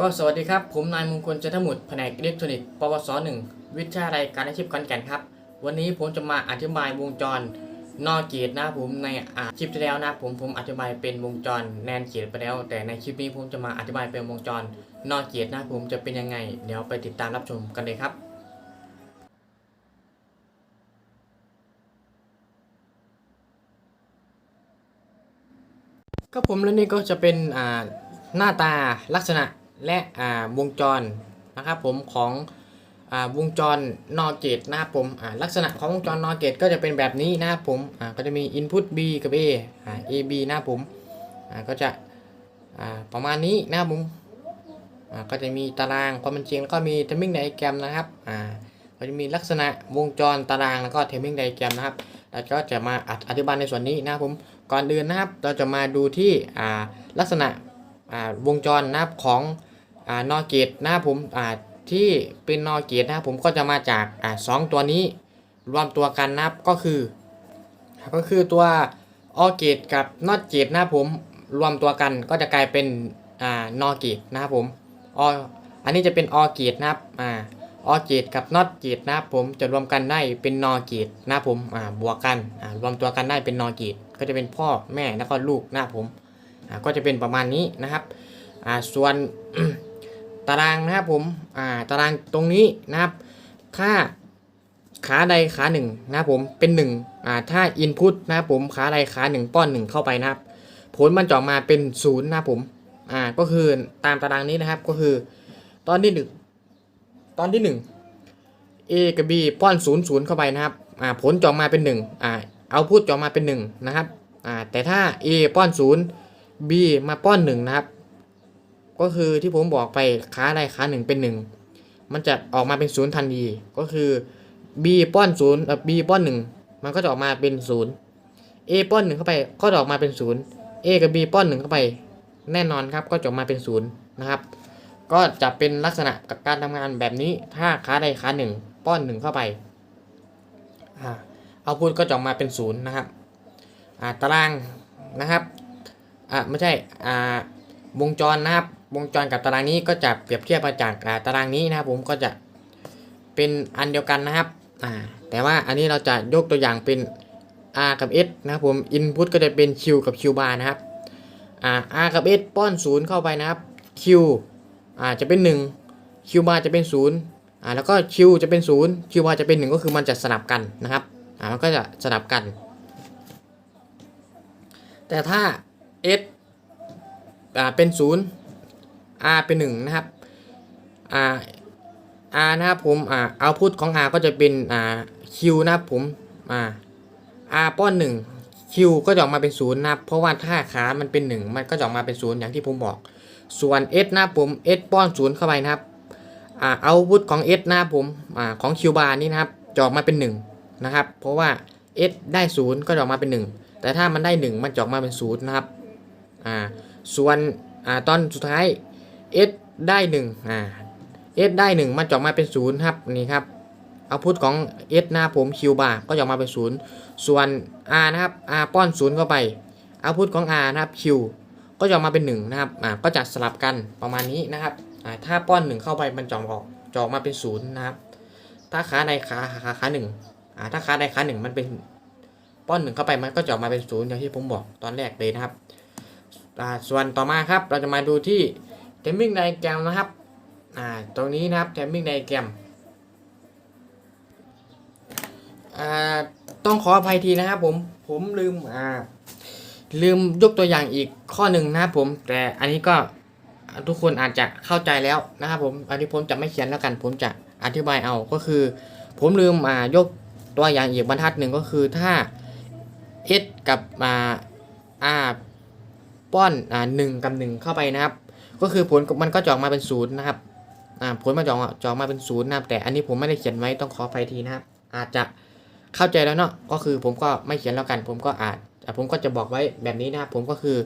ก็สวัสดีครับ ผมนายมงคลจันทมุตแผนกอิเล็กทรอนิกส์ปวสหนึ่งวิทยาลัยการอาชีพขอนแก่นครับ วันนี้ผมจะมาอธิบายวงจร นอกเกตนะครับผมในอาคลิปที่แล้วนะผมผมอธิบายเป็นวงจรแนนเกตไปแล้ว แต่ในคลิปนี้ผมจะมาอธิบายเป็นวงจร นอกเกตนะครับผมจะเป็นยังไง เดี๋ยวไปติดตามรับชมกันเลยครับก็ผมและนี่ก็จะเป็นอ่าหน้าตาลักษณะ และอ่าวงจรนะครับผมของอ่าวงจรนอเกตนะครับผมอ่าลักษณะของวงจรนอเกตก็จะเป็นแบบนี้นะครับผมอ่าก็จะมี Input B กับ A อ่า A B นะครับผมอ่าก็จะอ่าประมาณนี้นะครับผมอ่าก็จะมีตารางความเป็นจริงแล้วก็มี timing diagram นะครับอ่าก็จะมีลักษณะวงจรตารางแล้วก็ timing diagram นะครับแล้วก็จะมาอธิบายในส่วนนี้นะครับผมก่อนอื่นนะครับ เราจะมาดูที่อ่าลักษณะอ่าวงจรนะครับของ อ่านอเกตนะครับผมอ่าที่เป็นนอเกตนะครับผมก็จะมาจากอ่าสองตัวนี้รวมตัวกันนะครับก็คือ ก็คือตัวออเกตกับนอตเกตนะครับผมรวมตัวกันก็จะกลายเป็นอ่านอเกตนะครับผมออันนี้จะเป็นออเกตนะครับอ่าออเกตกับนอตเกตนะครับผมจะรวมกันได้เป็นนอเกตนะครับผมอ่าบวกกันอ่ารวมตัวกันได้เป็นนอเกตก็จะเป็นพ่อแม่แล้วก็ลูกนะครับผมอ่าก็จะเป็นประมาณนี้นะครับอ่าส่วน ตารางนะครับผมอ่าตารางตรงนี้นะครับ ถ้าขาใดขาหนึ่งนะครับผมเป็นหนึ่งอ่าถ้า input นะครับผมขาใดขาหนึ่งป้อนหนึ่งเข้าไปนะครับ ผลมันจะออกมาเป็นศูนย์นะครับผมอ่าก็คือตามตารางนี้นะครับก็คือ ตอนที่หนึ่งตอนที่หนึ่ง A กับ B ป้อนศูนย์ศูนย์เข้าไปนะครับอ่าผลจะออกมาเป็นหนึ่งอ่าเอาพูดจะออกมาเป็นหนึ่งนะครับอ่าแต่ถ้า A ป้อนศูนย์ B มาป้อนหนึ่งนะครับ ก็คือที่ผมบอกไปขาใดขาหนึ่งเป็นหนึ่งมันจะออกมาเป็นศูนย์ทันทีก็คือ B ป้อนศูนย์เอ่อ B ป้อนหนึ่งมันก็จะออกมาเป็นศูนย์ A ป้อนหนึ่งเข้าไปก็จะออกมาเป็นศูนย์ A กับ B ป้อนหนึ่งเข้าไป แน่นอนครับก็จะออกมาเป็นศูนย์นะครับ ก็จะเป็นลักษณะกับการทำงานแบบนี้ถ้าขาใดขาหนึ่งป้อนหนึ่งเข้าไปเอาพูดก็จะออกมาเป็นศูนย์นะครับตารางนะครับอ่าไม่ใช่อ่าวงจรนะครับ วงจรกับตารางนี้ก็จะเปรียบเทียบมาจากตารางนี้นะครับผมก็จะเป็นอันเดียวกันนะครับอ่าแต่ว่าอันนี้เราจะยกตัวอย่างเป็น R กับ S นะครับผม input ก็จะเป็น Q กับ Q bar นะครับอ่า R กับ S ป้อนศูนย์เข้าไปนะครับ Q อ่าจะเป็น 1 Q bar จะเป็น 0อ่าแล้วก็ Q จะเป็น 0 Q bar จะเป็น 1 ก็คือมันจะสลับกันนะครับอ่ามันก็จะสลับกัน แต่ถ้า S อ่าเป็น 0 R เป็น1นะครับอ่า R นะครับผมอ่า output ของ R ก็จะเป็นอ่า Q นะครับผมอ่า R ป้อน 1 Q ก็จะออกมาเป็น0นะครับเพราะว่าถ้าขามันเป็น 1 มันก็จะออกมาเป็น0อย่างที่ผมบอก ส่วน S นะครับผม S ป้อน 0 เข้าไปนะครับอ่า output ของ S นะครับผมอ่าของ Q bar นี่นะครับจะออกมาเป็น 1 นะครับ เพราะว่า S ได้ 0 ก็จะออกมาเป็น 1 แต่ถ้ามันได้ 1 มันจะออกมาเป็น0นะครับอ่าส่วนอ่าตอนสุดท้าย S ได้1อ่า S ได้ 1 มันจะออกมาเป็น0ครับนี่ครับ output ของ S นะครับผม Q bar ก็จะออกมาเป็น 0 ส่วน R นะครับ R ป้อน 0 เข้าไป output ของ R นะครับ Q ก็จะออกมาเป็น 1 นะครับอ่าก็จะสลับกันประมาณนี้นะครับอ่าถ้าป้อน 1 เข้าไปมันจะออกจะออกมาเป็น 0 นะครับ ถ้าขาใดขาขาขาหนึ่งอ่าถ้าขาใดขาหนึ่งมันเป็นป้อนหนึ่งเข้าไปมันก็จะออกมาเป็น0อย่างที่ผมบอกตอนแรกเลยนะครับอ่าส่วนต่อมาครับเราจะมาดูที่ timing diagram นะครับ อ่า ตรงนี้นะครับ timing diagram อ่า ต้องขออภัยทีนะครับผม ผมลืม อ่า ลืมยกตัวอย่างอีกข้อหนึ่งนะครับผม แต่อันนี้ก็ทุกคนอาจจะเข้าใจแล้วนะครับผม อันนี้ผมจะไม่เขียนแล้วกัน ผมจะอธิบายเอา ก็คือ ผมลืม อ่า ยกตัวอย่างอีกบรรทัดหนึ่งก็คือถ้า s กับ อ่า r ป้อน อ่าหนึ่งกับหนึ่งเข้าไปนะครับ ก็คือผลมันก็จะออกมาเป็นศูนย์นะครับอ่าผลมันจะออกมาจอกมาเป็นศูนย์นะครับแต่อันนี้ผมไม่ได้เขียนไว้ต้องขออภัยทีนะครับ อาจจะเข้าใจแล้วเนาะก็คือผมก็ไม่เขียนแล้วกัน ผมก็อาจอ่ผมก็จะบอกไว้แบบนี้นะครับผมก็คือ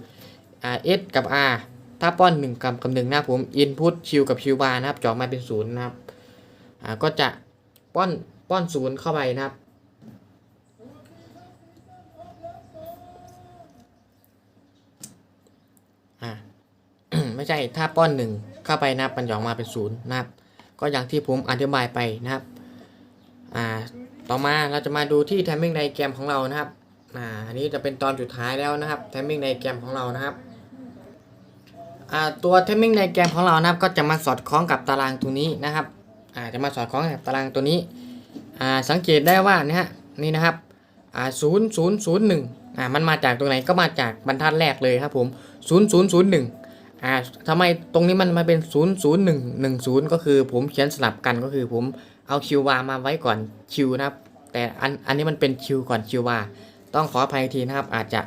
อ่า s กับ r ถ้าป้อน1กับกับ1นะครับผม input q กับ q bar นะครับจออกมาเป็นศูนย์นะครับอ่าก็จะป้อนป้อนศูนย์เข้าไปนะครับ ไม่ใช่ถ้าป้อนหนึ่งเข้าไปนะครับมันจะออกมาเป็นศูนย์นะครับ ก็อย่างที่ผมอธิบายไปนะครับอ่าต่อมาเราจะมาดูที่ timing diagram ของเรานะครับอ่าอันนี้จะเป็นตอนสุดท้ายแล้วนะครับ timing diagram ของเรานะครับอ่าตัว timing diagram ของเรานะครับ ก็จะมาสอดคล้องกับตารางตัวนี้นะครับอ่าจะมาสอดคล้องกับตารางตัวนี้อ่าสังเกตได้ว่านี่ฮะนี่นะครับอ่าศูนย์ศูนย์ศูนย์หนึ่งอ่ามันมาจากตรงไหนก็มาจากบรรทัดแรกเลยครับผมศูนย์ศูนย์ศูนย์หนึ่ง อ่าทำไมตรงนี้มันมาเป็นศูนย์ศูนย์หนึ่งหนึ่งศูนย์ก็คือผมเขียนสลับกันก็คือผมเอาคิววามาไว้ก่อนคิวนะครับ แต่อันอันนี้มันเป็นคิวก่อนคิววาต้องขออภัยทีนะครับ อาจจะ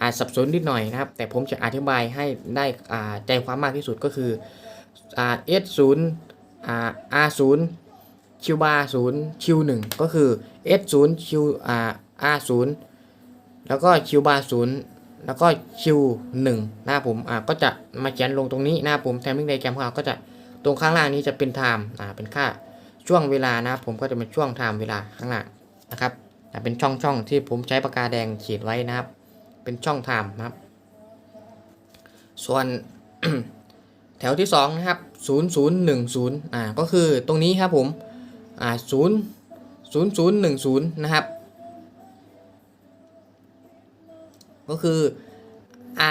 อาจสับสนนิดหน่อยนะครับ แต่ผมจะอธิบายให้ได้อ่าใจความมากที่สุดก็คืออ่า S ศูนย์อ่า R ศูนย์คิวบาศูนย์คิวหนึ่งก็คือ S ศูนย์คิวอ่า R ศูนย์แล้วก็คิวบาศูนย์ แล้วก็คิวหนึ่งนะครับผมอ่าก็จะมาเขียนลงตรงนี้นะครับผมแทมมิ่งไดแกรมของเราก็จะตรงข้างล่างนี้จะเป็นไทม์อ่าเป็นค่าช่วงเวลานะครับผมก็จะเป็นช่วงไทม์เวลาข้างล่างนะครับอ่าเป็นช่องช่องที่ผมใช้ปากกาแดงขีดไว้นะครับ เป็นช่องไทม์นะครับ ส่วนแถวที่2นะครับ0010อ่าก็คือตรงนี้ครับผมอ่า0 0010นะครับ ก็คือ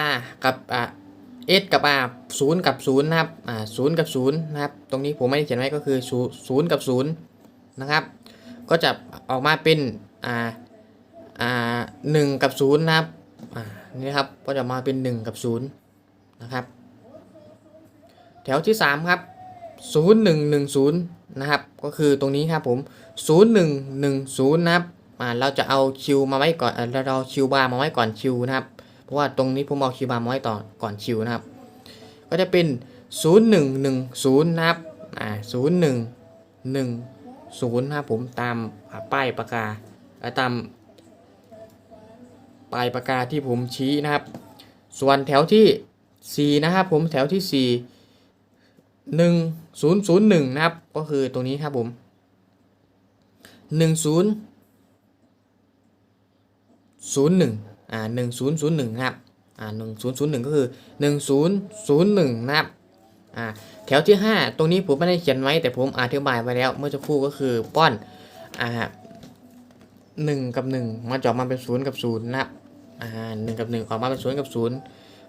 R กับอ่า S กับ R 0กับ0นย์นะครับอ่า0กับ0นย์นะครับ ตรงนี้ผมไม่ได้เขียนไว้ก็คือ0กับ0นย์นะครับ ก็จะออกมาเป็นอ่าอ่าหนึ่งกับศูนย์นะครับอ่านี่ครับก็จะมาเป็นหนึ่งกับศูนย์นะครับ แถวที่สามครับศูนย์หนึ่งหนึ่งศูนย์นะครับ ก็คือตรงนี้ครับผมศูนย์หนึ่งหนึ่งศูนย์นะครับ อ่าเราจะเอาคิวมาไว้ก่อนเราเราคิวบาร์มาไว้ก่อนคิวนะครับ เพราะว่าตรงนี้ผมเอาคิวบาร์มาไว้ต่อก่อนคิวนะครับ ก็จะเป็นศูนย์หนึ่งหนึ่งศูนย์นะครับอ่าศูนย์หนึ่งหนึ่งศูนย์นะครับผมตามป้ายปากกาตามปลายปากกาที่ผมชี้นะครับ ส่วนแถวที่ 4 นะครับผมแถวที่ 4 1 0 0 1 นะครับ ก็คือตรงนี้ครับผม 10 01อ่า1001นะครับอ่า1001 ก็คือ 1001 นะครับอ่าแถวที่ 5 ตรงนี้ผมไม่ได้เขียนไว้แต่ผมอธิบายไว้แล้ว เมื่อสักครู่ก็คือป้อนอ่าหนึ่งกับหนึ่งมันจอกมาเป็นศูนย์กับศูนย์นะครับอ่าหนึ่งกับหนึ่งออกมาเป็นศูนย์กับศูนย์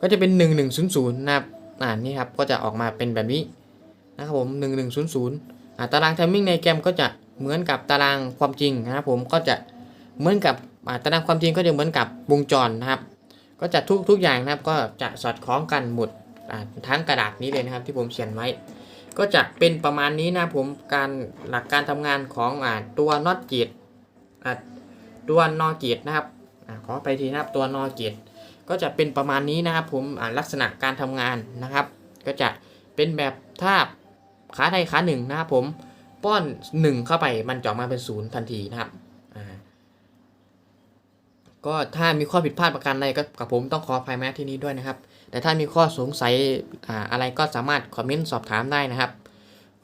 ก็จะเป็นหนึ่งหนึ่งศูนย์ศูนย์นะครับอ่านี่ครับก็จะออกมาเป็นแบบนี้นะครับผมหนึ่งหนึ่งศูนย์ศูนย์อ่าตาราง timing ในเกมก็จะเหมือนกับตารางความจริงนะครับผมก็จะ เหมือนกับอ่าตารางความจริงก็จะเหมือนกับวงจรนะครับ ก็จะทุกทุกอย่างนะครับก็จะสอดคล้องกันหมดทั้งกระดาษนี้เลยนะครับ ที่ผมเขียนไว้ ก็จะเป็นประมาณนี้นะผมการหลักการทำงานของอตัวน็อตจีดตัวนอจีดนะครับอขอไปทีนะครับตัวนอเกตก็จะเป็นประมาณนี้นะครับผมลักษณะการทำงานนะครับ ก็จะเป็นแบบทาบขาใดขาหนึ่งนะครับผมป้อน 1 เข้าไปมันจะออกมาเป็นศูนย์ทันทีนะครับ ก็ถ้ามีข้อผิดพลาดประการใดก็กับผมต้องขออภัยมาที่นี้ด้วยนะครับ แต่ถ้ามีข้อสงสัยอ่าอะไรก็สามารถคอมเมนต์สอบถามได้นะครับ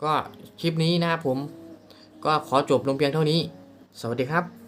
ก็คลิปนี้นะครับผมก็ขอจบลงเพียงเท่านี้ สวัสดีครับ